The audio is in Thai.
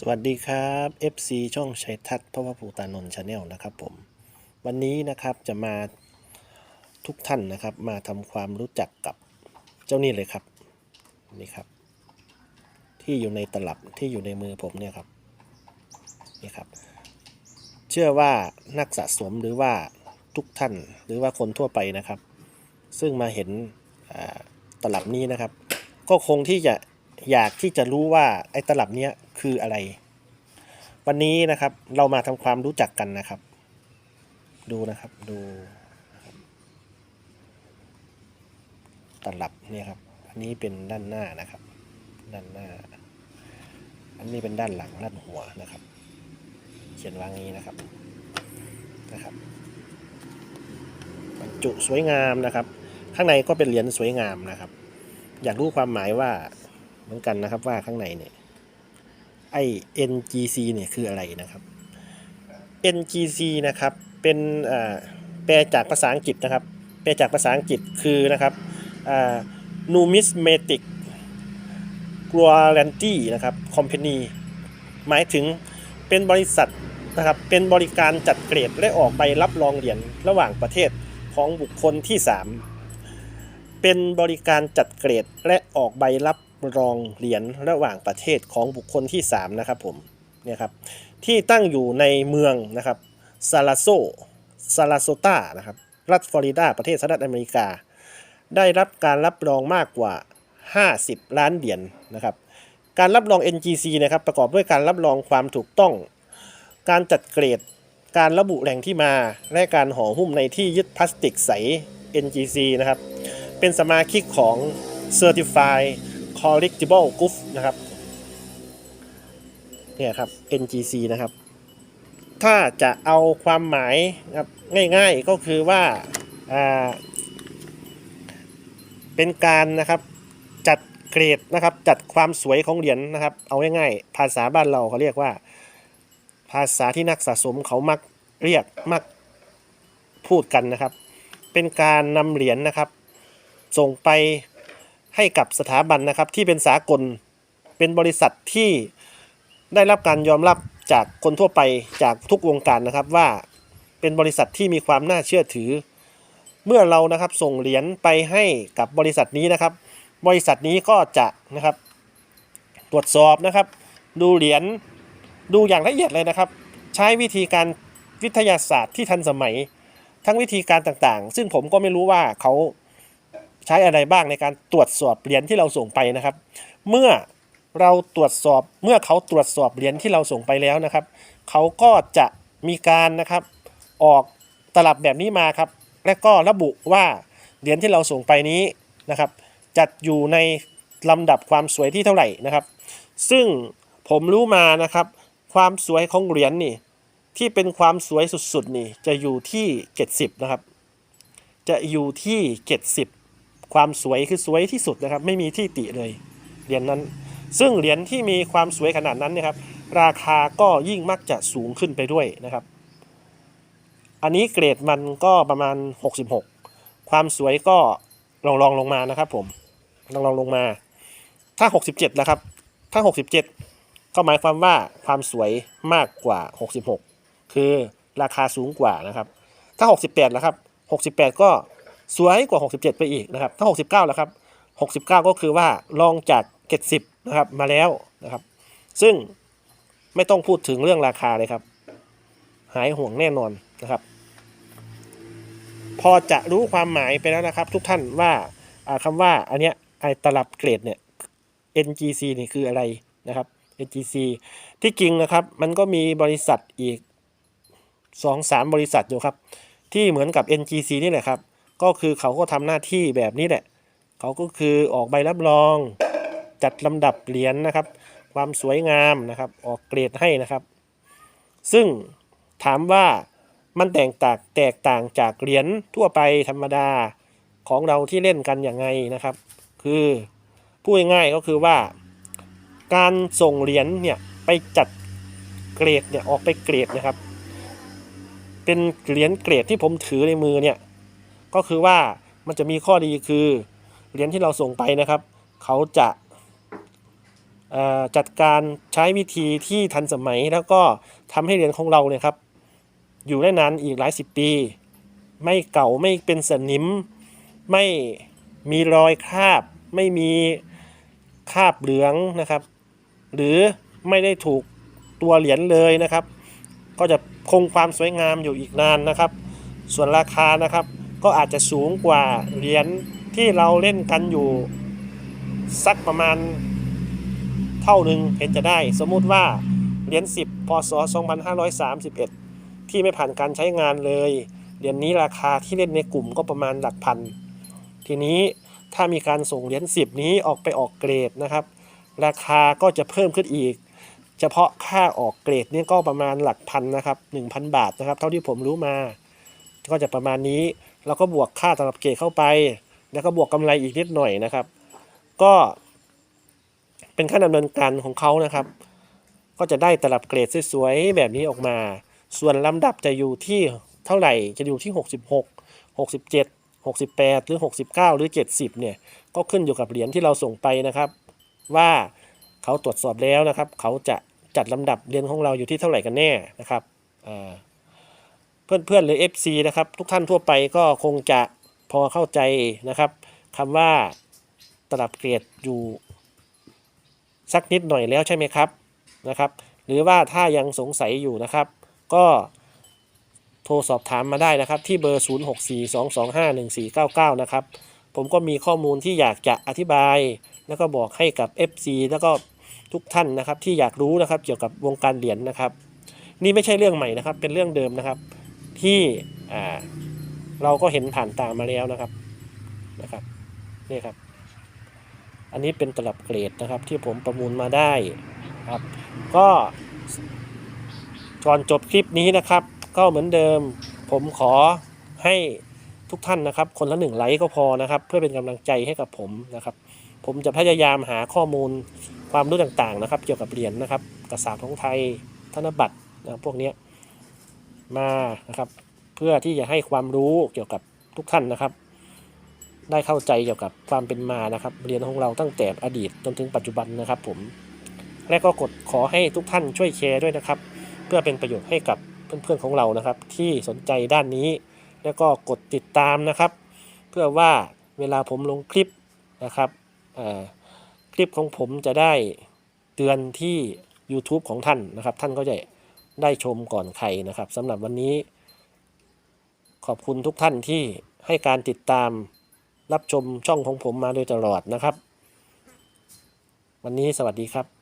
สวัสดีครับ FC ช่องชัยทัศน์พระวภูตานนท์ชาแนลนะครับผม วันนี้นะครับจะมาทุกท่านนะครับมาทำความรู้จักกับเจ้านี่เลยครับนี่ครับ ที่อยู่ในตลับที่อยู่ในมือผมเนี่ยครับนี่ครับ เชื่อว่านักสะสมหรือว่าทุกท่านหรือว่าคนทั่วไปนะครับ ซึ่งมาเห็นตลับนี้นะครับ ก็คงที่จะอยากที่จะรู้ว่าไอ้ตลับเนี้ย คืออะไร วันนี้นะครับเรามาทำความรู้จักกันนะครับ ดูนะครับดูตลับเนี่ยครับ อันนี้เป็นด้านหน้านะครับ ด้านหน้า อันนี้เป็นด้านหลังด้านหัวนะครับ เขียนวางนี้นะครับนะครับบรรจุสวยงามนะครับ ข้างในก็เป็นเหรียญสวยงามนะครับ อยากรู้ความหมายว่าเหมือนกันนะครับว่าข้างในเนี่ย ไอ NGC เนี่ยคืออะไรนะครับ NGC นะครับเป็นแปลจากภาษาอังกฤษนะครับ แปลจากภาษาอังกฤษคือนะครับ numismatic guarantee นะครับ company หมายถึงเป็นบริษัทนะครับ เป็นบริการจัดเกรดและออกใบรับรองเหรียญระหว่างประเทศของบุคคลที่ 3 เป็นบริการจัดเกรดและออกใบรับ รองเหรียญระหว่างประเทศของบุคคลที่ 3 นะครับผมเนี่ยครับที่ตั้งอยู่ในเมืองนะครับซาลาโซซาลาโซตานะครับรัฐฟลอริดาประเทศสหรัฐอเมริกา ได้รับการรับรองมากกว่า 50 ล้านเหรียญนะครับการรับรอง NGC นะครับประกอบด้วยการรับรองความถูกต้อง การจัดเกรด การระบุแหล่งที่มา และการห่อหุ้มในที่ยึดพลาสติกใส NGC นะครับเป็นสมาชิกของ Certified Collectible Group นะครับเนี่ยครับ NGC นะครับ ถ้าจะเอาความหมายนะครับง่ายๆก็คือว่าอ่าเป็นการนะครับจัดเกรดนะครับจัดความสวยของเหรียญนะครับ เอาง่ายๆภาษาบ้านเราเขาเรียกว่า ภาษาที่นักสะสมเขามักเรียกมักพูดกันนะครับ เป็นการนำเหรียญนะครับ ส่งไป ให้กับสถาบันนะครับที่เป็นสากล เป็นบริษัทที่ได้รับการยอมรับจากคนทั่วไปจากทุกวงการนะครับว่าเป็นบริษัทที่มีความน่าเชื่อถือ เมื่อเรานะครับส่งเหรียญไปให้กับบริษัทนี้นะครับ บริษัทนี้ก็จะนะครับตรวจสอบนะครับ ดูเหรียญดูอย่างละเอียดเลยนะครับ ใช้วิธีการวิทยาศาสตร์ที่ทันสมัย ทั้งวิธีการต่างๆ ซึ่งผมก็ไม่รู้ว่าเขา ใช้อะไรบ้างในการตรวจสอบเหรียญที่เราส่งไปนะครับ เมื่อเราตรวจสอบเมื่อเขาตรวจสอบเหรียญที่เราส่งไปแล้วนะครับ เขาก็จะมีการนะครับออกตลับแบบนี้มาครับ และก็ระบุว่าเหรียญที่เราส่งไปนี้นะครับ จัดอยู่ในลำดับความสวยที่เท่าไหร่นะครับ ซึ่งผมรู้มานะครับ ความสวยของเหรียญนี่ที่เป็นความสวยสุดๆนี่จะอยู่ที่ 70 นะครับ จะอยู่ที่ 70 ความสวยคือสวยที่สุดนะครับ ไม่มีที่ติเลยเหรียญนั้น ซึ่งเหรียญที่มีความสวยขนาดนั้นนยครับ ราคาก็ยิ่งมักจะสูงขึ้นไปด้วยนะครับ อันนี้เกรดมันก็ประมาณ 66 ความสวยก็ลองลองลงมานะครับ ผมลองลองลงมา ถ้า 67แล้วครับ ถ้า 67 ก็หมายความว่าความสวยมากกว่า 66 คือราคาสูงกว่านะครับ ถ้า 68แล้วครับ 68 ก็ สวยกว่า 67 ไปอีกนะครับถ้า 69แล้วครับ 69 ก็คือว่าลองจาก 70 นะครับมาแล้วนะครับ ซึ่งไม่ต้องพูดถึงเรื่องราคาเลยครับ หายห่วงแน่นอนนะครับ พอจะรู้ความหมายไปแล้วนะครับ ทุกท่านว่าคำว่าอันเนี้ยไอตลับเกรดเนี่ย NGC นี่คืออะไรนะครับ NGC ที่จริงนะครับมันก็มีบริษัทอีกสองสามบริษัทอยู่ครับ ที่เหมือนกับ NGC นี่แหละครับ ก็คือเขาก็ทำหน้าที่แบบนี้แหละ เขาก็คือออกใบรับรอง จัดลำดับเหรียญนะครับ ความสวยงามนะครับ ออกเกรดให้นะครับ ซึ่งถามว่ามันแตกต่างแตกต่างจากเหรียญทั่วไปธรรมดาของเราที่เล่นกันอย่างไงนะครับ คือพูดง่ายๆก็คือว่าการส่งเหรียญเนี่ยไปจัดเกรดเนี่ยออกไปเกรดนะครับ เป็นเหรียญเกรดที่ผมถือในมือเนี่ย ก็คือว่ามันจะมีข้อดีคือเหรียญที่เราส่งไปนะครับ เขาจะจัดการใช้วิธีที่ทันสมัยแล้วก็ทำให้เหรียญของเราเนี่ยครับ อยู่ได้นานอีกหลายสิบปี ไม่เก่าไม่เป็นสนิม ไม่มีรอยคราบ ไม่มีคราบเหลืองนะครับ หรือไม่ได้ถูกตัวเหรียญเลยนะครับ ก็จะคงความสวยงามอยู่อีกนานนะครับ ส่วนราคานะครับ ก็อาจจะสูงกว่าเหรียญที่เราเล่นกันอยู่ สักประมาณเท่าหนึ่งเห็นจะได้ สมมุติว่าเหรียญ10พศ2531 ที่ไม่ผ่านการใช้งานเลยเหรียญนี้ราคาที่เล่นในกลุ่มก็ประมาณหลักพัน ทีนี้ถ้ามีการส่งเหรียญ10 นี้ออกไปออกเกรดนะครับ ราคาก็จะเพิ่มขึ้นอีก เฉพาะค่าออกเกรดนี่ก็ประมาณหลักพันนะครับ1,000 บาทนะครับ เท่าที่ผมรู้มา ก็จะประมาณนี้ แล้วก็บวกค่าตลับเกรดเข้าไป แล้วก็บวกกำไรอีกนิดหน่อยนะครับ ก็ เป็นขั้นดำเนินการของเขานะครับ ก็จะได้ตลับเกรดสวยๆแบบนี้ออกมา ส่วนลำดับจะอยู่ที่เท่าไหร่จะอยู่ที่ 66 67 68 หรือ 69 หรือ 70 เนี่ย ก็ขึ้นอยู่กับเหรียญที่เราส่งไปนะครับ ว่าเขาตรวจสอบแล้วนะครับ เขาจะจัดลำดับเหรียญของเราอยู่ที่เท่าไหร่กันแน่นะครับอ่า เพื่อนๆหรือ FC นะครับ ทุกท่านทั่วไปก็คงจะพอเข้าใจนะครับคำว่าตลับเกรดอยู่สักนิดหน่อยแล้วใช่ไหมครับนะครับ หรือว่าถ้ายังสงสัยอยู่นะครับ ก็โทรสอบถามมาได้นะครับ ที่เบอร์ 0642251499 นะครับ ผมก็มีข้อมูลที่อยากจะอธิบาย แล้วก็บอกให้กับ FC แล้วก็ทุกท่านนะครับที่อยากรู้นะครับเกี่ยวกับวงการเหรียญนะครับ นี่ไม่ใช่เรื่องใหม่นะครับ เป็นเรื่องเดิมนะครับ ที่เราก็เห็นผ่านตามาแล้วนะครับนะครับนี่ครับ อันนี้เป็นตลับเกรดนะครับ ที่ผมประมูลมาได้ครับ ก็ก่อนจบคลิปนี้นะครับ ก็เหมือนเดิม ผมขอให้ทุกท่านนะครับ คนละหนึ่งไลค์ก็พอนะครับ เพื่อเป็นกำลังใจให้กับผมนะครับ ผมจะพยายามหาข้อมูลความรู้ต่างๆนะครับ เกี่ยวกับเหรียญนะครับกระสาบของไทยธนบัตรนะพวกเนี้ย มานะครับ เพื่อที่จะให้ความรู้เกี่ยวกับทุกท่านนะครับ ได้เข้าใจเกี่ยวกับความเป็นมานะครับ เรียนของเราตั้งแต่อดีตจนถึงปัจจุบันนะครับ ผม และก็กดขอให้ทุกท่านช่วยแชร์ด้วยนะครับ เพื่อเป็นประโยชน์ให้กับเพื่อนๆของเรานะครับ ที่สนใจด้านนี้ แล้วก็กดติดตามนะครับ เพื่อว่าเวลาผมลงคลิปนะครับคลิปของผมจะได้เตือนที่ YouTube ของท่านนะครับ ท่านก็จะ ได้ชมก่อนใครนะครับสำหรับวันนี้ ขอบคุณทุกท่านที่ให้การติดตามรับชมช่องของผมมาโดยตลอดนะครับ วันนี้สวัสดีครับ